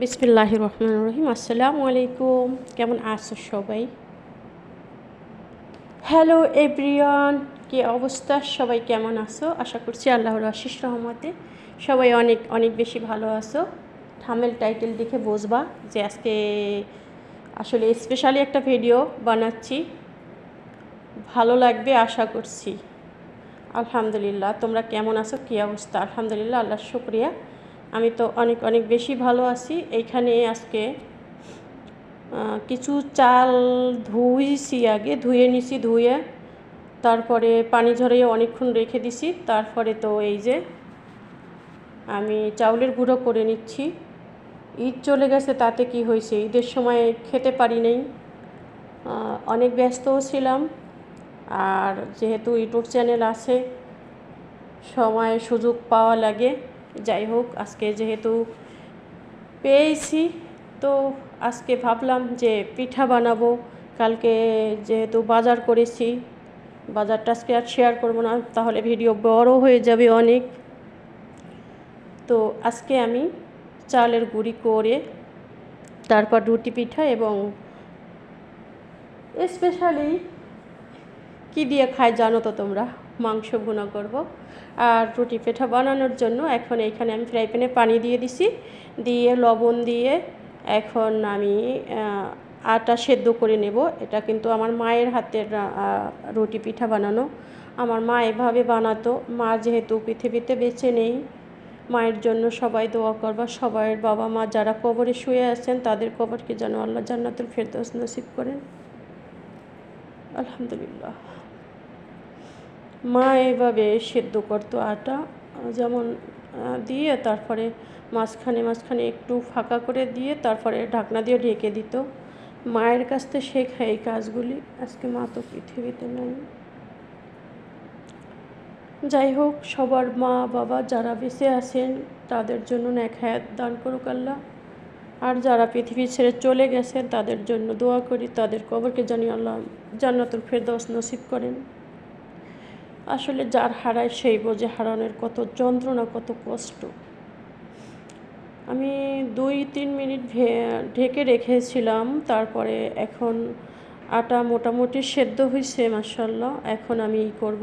বিসমিল্লাহ রহমান রহিম। আসসালামু আলাইকুম। কেমন আছো সবাই? হ্যালো এভরিওয়ান কি অবস্থা? সবাই কেমন আছো? আশা করছি আল্লাহর আশিস রহমতে সবাই অনেক অনেক বেশি ভালো আছো। থামেল টাইটেল দেখে বুঝবা যে আজকে আসলে স্পেশালি একটা ভিডিও বানাচ্ছি। ভালো লাগবে আশা করছি। আলহামদুলিল্লাহ, তোমরা কেমন আছো? কী অবস্থা? আলহামদুলিল্লাহ আল্লাহ শুক্রিয়া। আমি তো অনেক অনেক বেশি ভালো আছি। এইখানে আজকে কিছু চাল ধুইছি আগে, ধুয়ে নিছি ধুয়ে। তারপরে পানি ঝরিয়ে অনেকক্ষণ রেখে দিছি। তারপরে তো এই যে, আমি চাউলের গুঁড়ো করে নিচ্ছি। ঈদ চলে গেছে, তাতে কি হয়েছে? ঈদের সময় খেতে পারি নাই। অনেক ব্যস্তও ছিলাম। আর যেহেতু ইউটিউব চ্যানেল আছে, সময় সুযোগ পাওয়া লাগে। যাই হোক, আজকে যেহেতু পেয়েছি, তো আজকে ভাবলাম যে পিঠা বানাবো। কালকে যেহেতু বাজার করেছি, বাজারটা আজকে আর শেয়ার করব না, তাহলে ভিডিও বড় হয়ে যাবে অনেক। তো আজকে আমি চালের গুঁড়ি করে, তারপর রুটি পিঠা এবং স্পেশালি কী দিয়ে খায় জানো তো তোমরা? মাংস ভুনা করব। আর রুটি পেঠা বানানোর জন্য এখন এইখানে আমি ফ্রাই প্যানে পানি দিয়ে দিছি। দিয়ে লবণ দিয়ে এখন আমি আটা সেদ্ধ করে নেব। এটা কিন্তু আমার মায়ের হাতের রুটি পিঠা বানানো। আমার মা এভাবে বানাতো। মা যেহেতু পৃথিবীতে বেঁচে নেই, মায়ের জন্য সবাই দোয়া করবা। সবাই বাবা মা যারা কবরে শুয়ে আছেন, তাদের কবরকে যেন আল্লাহ জান্নাতুল ফেরদৌস নসিব করেন। আলহামদুলিল্লাহ। মা এভাবে সেদ্ধ করতো আটা, যেমন দিয়ে তারপরে মাঝখানে মাঝখানে একটু ফাঁকা করে দিয়ে তারপরে ঢাকনা দিয়ে ঢেকে দিত। মায়ের কাছ থেকে শেখা এই কাজগুলি। আজকে মা তো পৃথিবীতে নেই। যাই হোক, সবার মা বাবা যারা বেঁচে আছেন, তাদের জন্য ন্যাক হায়াত দান করুক আল্লাহ। আর যারা পৃথিবী ছেড়ে চলে গেছেন তাদের জন্য দোয়া করি। তাদের কবরকে জানি আল্লাহ জান্নাতুল ফেরদৌস নসিব করেন। আসলে যার হারায় সেই বোঝে হারানোর কত যন্ত্রণা, কত কষ্ট। আমি দুই তিন মিনিট ঢেকে রেখেছিলাম, তারপরে এখন আটা মোটামুটি সেদ্ধ হয়েছে মাসাল্লাহ এখন আমি ই করব।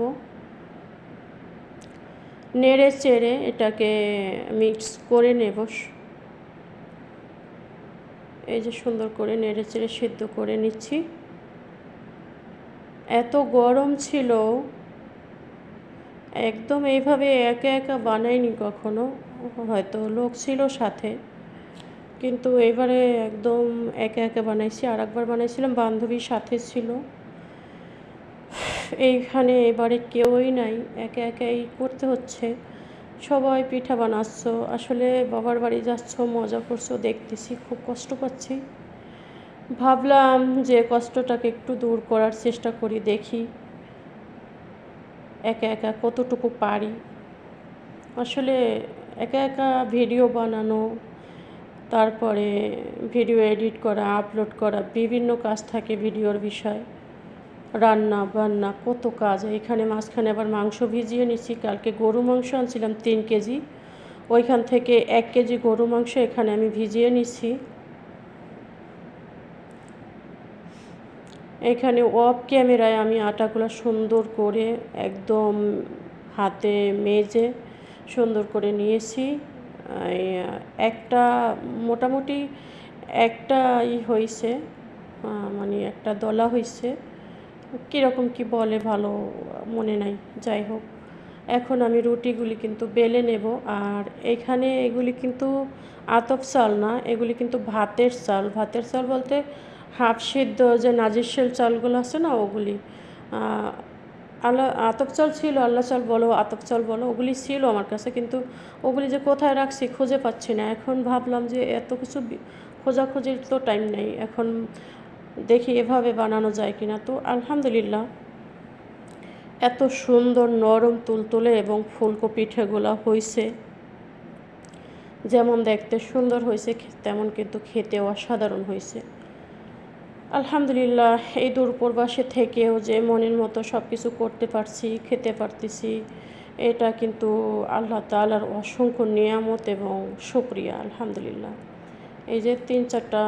নেড়ে চেড়ে এটাকে মিক্স করে নেব। এই যে সুন্দর করে নেড়ে চেড়ে সেদ্ধ করে নিচ্ছি। এত গরম ছিল একদম এইভাবে একা একা বানাইনি কখনো। হয়তো লোক ছিল সাথে। কিন্তু এবারে একদম একা একা বানাইছি। আর একবার বানাইছিলাম বান্ধবীর সাথে ছিল। এইখানে এবারে কেউই নাই, একে একাই করতে হচ্ছে। সবাই পিঠা বানাচ্ছ, আসলে বাবার বাড়ি যাচ্ছ, মজা করছ, দেখতেছি, খুব কষ্ট পাচ্ছি। ভাবলাম যে কষ্টটাকে একটু দূর করার চেষ্টা করি, দেখি। একা একা কতটুকু পারি? আসলে একা একা ভিডিও বানানো, তারপরে ভিডিও এডিট করা, আপলোড করা, বিভিন্ন কাজ থাকে ভিডিওর বিষয়। রান্না বান্না, কত কাজ। এখানে মাঝখানে আবার মাংস ভিজিয়ে নিচ্ছি। কালকে গরু মাংস আনছিলাম তিন কেজি। ওইখান থেকে এক কেজি গরু মাংস এখানে আমি ভিজিয়ে নিচ্ছি। এখানে অফ ক্যামেরায় আমি আটাগুলো সুন্দর করে একদম হাতে মেজে সুন্দর করে নিয়েছি। একটা মোটামুটি একটা ই হয়েছে মানে একটা দলা হয়েছে কীরকম কি বলে ভালো মনে নাই, যাই হোক। এখন আমি রুটিগুলি কিন্তু বেলে নেব, আর এখানে এগুলি কিন্তু আতপ চাল না, এগুলি কিন্তু ভাতের চাল। ভাতের চাল বলতে হাফ সিদ্ধ যে নাজিরশেল চালগুলো আছে না, ওগুলি আল্লাহ, আতপ চাল ছিল, আল্লাহ চাল বলো, আতপ চাল বলো, ওগুলি ছিল আমার কাছে, কিন্তু ওগুলি যে কোথায় রাখছি খুঁজে পাচ্ছি না। এখন ভাবলাম যে এত কিছু খোঁজাখুঁজির তো টাইম নেই, এখন দেখি এভাবে বানানো যায় কিনা। তো আলহামদুলিল্লাহ, এত সুন্দর নরম তুলতুলে এবং ফুলকো পিঠেগুলো হয়েছে যেমন দেখতে সুন্দর হয়েছে তেমন কিন্তু খেতেও অসাধারণ হয়েছে আলহামদুলিল্লাহ, এই দূরপ্রবাসে থেকেও যে মনের মতো সব কিছু করতে পারছি, খেতে পারতেছি, এটা কিন্তু আল্লাহ তালার অসংখ্য নিয়ামত এবং সুক্রিয়া আলহামদুলিল্লাহ। এই যে তিন চারটা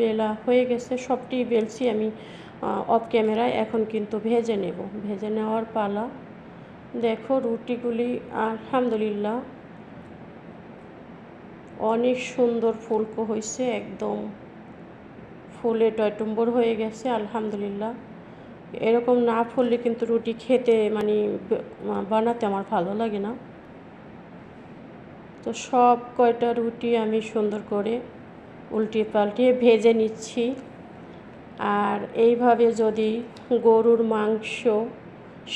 বেলা হয়ে গেছে, সবটি বেলছি আমি অফ ক্যামেরায়, এখন কিন্তু ভেজে নেব। ভেজে নেওয়ার পালা, দেখো রুটিগুলি, আলহামদুলিল্লাহ। অনেক সুন্দর ফুলকো হয়েছে একদম ফুলে টয়টম্বর হয়ে গেছে, আলহামদুলিল্লাহ। এরকম না ফুললে কিন্তু রুটি খেতে মানে বানাতে আমার ভালো লাগে না। তো সব কয়টা রুটি আমি সুন্দর করে উল্টিয়ে পাল্টিয়ে ভেজে নিচ্ছি। আর এইভাবে যদি গরুর মাংস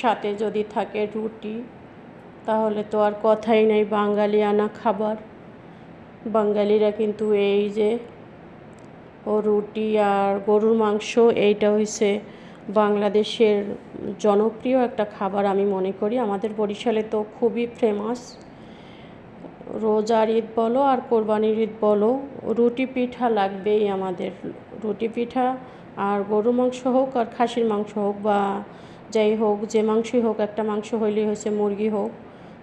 সাথে যদি থাকে রুটি, তাহলে তো আর কথাই নাই বাঙালি আনা খাবার। বাঙালিরা কিন্তু এই যে ও রুটি আর গরুর মাংস, এইটা হচ্ছে বাংলাদেশের জনপ্রিয় একটা খাবার আমি মনে করি। আমাদের বরিশালে তো খুবই ফেমাস রোজার ঈদ বলো আর কোরবানির ঈদ বলো, রুটি পিঠা লাগবেই আমাদের। রুটি পিঠা আর গরু মাংস হোক আর খাসির মাংস হোক বা যাই হোক, যে মাংসই হোক, একটা মাংস হইলেই হয়েছে মুরগি হোক,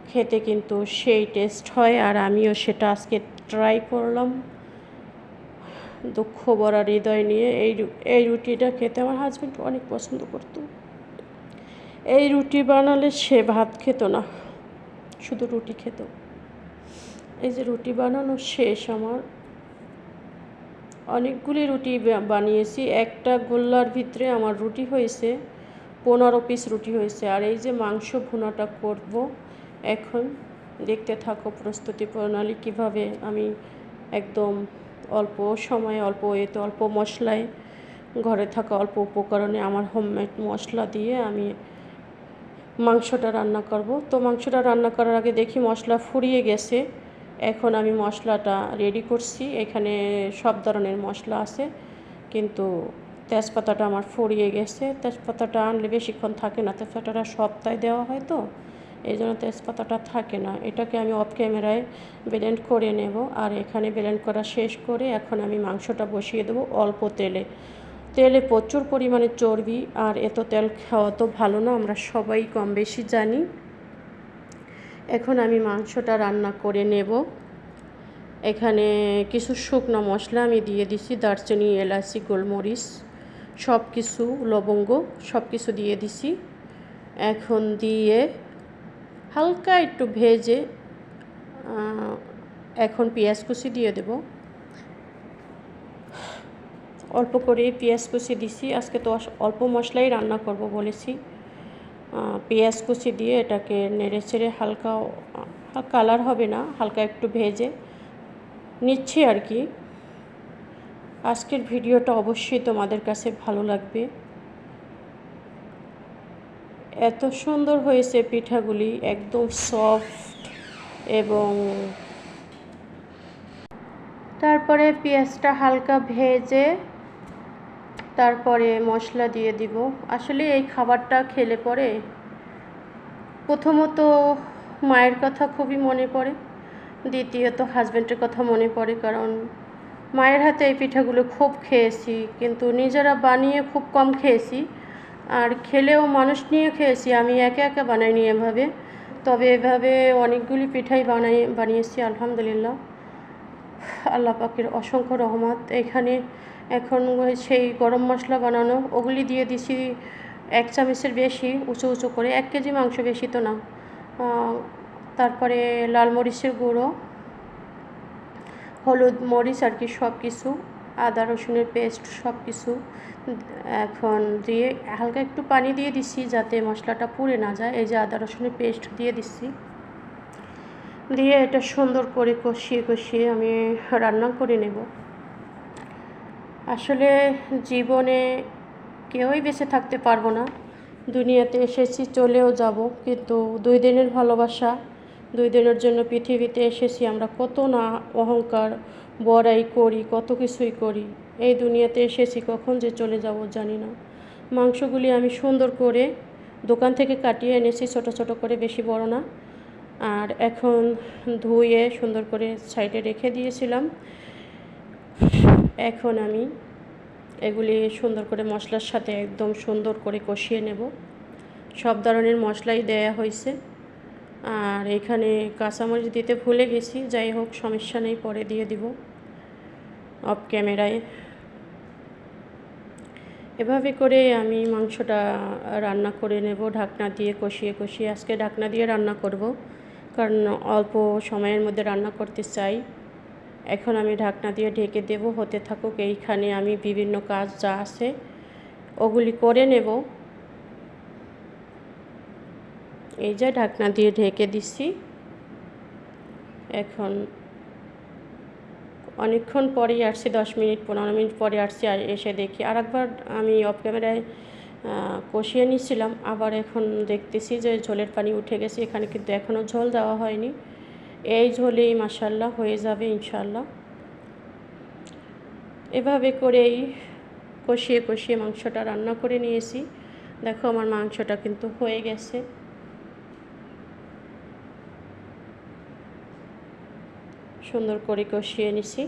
খেতে কিন্তু সেই টেস্ট হয়। আর আমিও সেটা আজকে ট্রাই করলাম। দুঃখ ভরা হৃদয় নিয়ে এই এই রুটিটা খেতে আমার হাজব্যান্ড অনেক পছন্দ করতো। এই রুটি বানালে সে ভাত খেত না, শুধু রুটি খেত। এই যে রুটি বানানো শেষ আমার। অনেকগুলি রুটি বানিয়েছি, একটা গোল্লার ভিতরে আমার রুটি হয়েছে, পনেরো পিস রুটি হয়েছে, আর এই যে মাংস ভুনাটা করব এখন, দেখতে থাকো প্রস্তুতি প্রণালী কীভাবে আমি একদম অল্প সময়ে, অল্প এতে অল্প মশলায়, ঘরে থাকা অল্প উপকরণে আমার হোমমেড মশলা দিয়ে আমি মাংসটা রান্না করব। তো মাংসটা রান্না করার আগে দেখি মশলা ফুরিয়ে গেছে। এখন আমি মশলাটা রেডি করছি। এখানে সব ধরনের মশলা আছে। কিন্তু তেজপাতাটা আমার ফুরিয়ে গেছে। তেজপাতাটা আনলে বেশিক্ষণ থাকে না। তেজপাতাটা সপ্তাহে দেওয়া হয় তো। এই জন্য তেজপাতাটা থাকে না। এটাকে আমি অফ ক্যামেরায় ব্লেন্ড করে নেব। আর এখানে ব্লেন্ড করা শেষ করে এখন আমি মাংসটা বসিয়ে দেবো অল্প তেলে। তেলে প্রচুর পরিমাণে চর্বি আর এত তেল খাওয়া তো ভালো না, আমরা সবাই কম বেশি জানি। এখন আমি মাংসটা রান্না করে নেব। এখানে কিছু শুকনো মশলা আমি দিয়ে দিছি, দারচিনি, এলাচি, গোলমরিচ সব কিছু লবঙ্গ সব কিছু দিয়ে দিছি। এখন দিয়ে হালকা একটু ভেজে এখন পেঁয়াজ কুচি দিয়ে দেব। অল্প করে পেঁয়াজ কুচি দিছি। আজকে তো অল্প মশলাই রান্না করব বলেছি। পেঁয়াজ কুচি দিয়ে এটাকে নেড়ে চেড়ে হালকা কালার হবে না, হালকা একটু ভেজে নিচ্ছি আর কি। আজকের ভিডিওটা অবশ্যই তোমাদের কাছে ভালো লাগবে। এত সুন্দর হয়েছে পিঠাগুলি, একদম সফট এবং তারপরে পেঁয়াজটা হালকা ভেজে তারপরে মশলা দিয়ে দিব। আসলে এই খাবারটা খেলে পরে প্রথমত মায়ের কথা খুবই মনে পড়ে, দ্বিতীয়ত হাজব্যান্ডের কথা মনে পড়ে কারণ মায়ের হাতে এই পিঠাগুলো খুব খেয়েছি, কিন্তু নিজেরা বানিয়ে খুব কম খেয়েছি। আর খেলেও মানুষ নিয়ে খেয়েছি, আমি একে একে বানাইনি এভাবে। তবে এভাবে অনেকগুলি পিঠাই বানাই, বানিয়েছি, আলহামদুলিল্লাহ। আল্লাহ পাকের অসংখ্য রহমত। এখানে এখন সেই গরম মশলা বানানো, ওগুলি দিয়ে দিছি এক চামচের বেশি, উঁচু উঁচু করে, এক কেজি মাংস বেশি তো না। তারপরে লাল মরিচের গুঁড়ো, হলুদ মরিচ আর কি সব কিছু আদা, রসুনের পেস্ট সব কিছু এখন দিয়ে হালকা একটু পানি দিয়ে দিচ্ছি যাতে মশলাটা পুড়ে না যায়। এই যে আদা, রসুনের পেস্ট দিয়ে দিচ্ছি। দিয়ে এটা সুন্দর করে কষিয়ে কষিয়ে আমি রান্না করে নেব। আসলে জীবনে কেউই বেঁচে থাকতে পারব না। দুনিয়াতে এসেছি, চলেও যাব, কিন্তু দুই দিনের ভালোবাসা দুই দিনের জন্য পৃথিবীতে এসেছি আমরা। কত না অহংকার, বড়াই করি, কত কিছুই করি। এই দুনিয়াতে এসেছি, কখন যে চলে যাব জানি না। মাংসগুলি আমি সুন্দর করে দোকান থেকে কাটিয়ে এনেছি, ছোট ছোট করে, বেশি বড় না। আর এখন ধুয়ে সুন্দর করে সাইডে রেখে দিয়েছিলাম। এখন আমি এগুলি সুন্দর করে মশলার সাথে একদম সুন্দর করে কষিয়ে নেব। সব ধরনের মশলাই দেয়া হয়েছে। আর এখানে কাঁচামরিচ দিতে ভুলে গেছি, যাই হোক সমস্যা নেই, পরে দিয়ে দিব অফ ক্যামেরায় এভাবে করে আমি মাংসটা রান্না করে নেব, ঢাকনা দিয়ে কষিয়ে কষিয়ে। আজকে ঢাকনা দিয়ে রান্না করব, কারণ অল্প সময়ের মধ্যে রান্না করতে চাই। এখন আমি ঢাকনা দিয়ে ঢেকে দেব, হতে থাকুক এইখানে আমি বিভিন্ন কাজ যা আছে ওগুলি করে নেব। এই যে ঢাকনা দিয়ে ঢেকে দিচ্ছি। এখন অনেকক্ষণ পরেই আসছি, দশ মিনিট, পনেরো মিনিট পরে আসছি এসে দেখি। আর একবার আমি অফ ক্যামেরায় কষিয়ে নিয়েছিলাম আবার এখন দেখতেছি যে ঝোলের পানি উঠে গেছে। এখানে কিন্তু এখনও ঝোল দেওয়া হয়নি। এই ঝোলেই মাসাল্লাহ হয়ে যাবে ইনশাল্লাহ এভাবে করেই কষিয়ে কষিয়ে মাংসটা রান্না করে নিয়েছি। দেখো আমার মাংসটা কিন্তু হয়ে গেছে। সুন্দর করে কষিয়ে নিছি।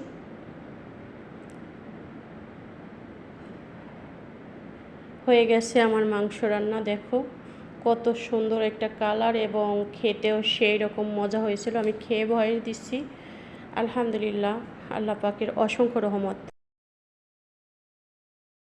হয়ে গেছে আমার মাংস রান্না, দেখো। কত সুন্দর একটা কালার এবং খেতেও সেই রকম মজা হয়েছিল। আমি খেয়ে ভয় দিচ্ছি। আলহামদুলিল্লাহ, আল্লাহ পাকের অসংখ্য রহমত।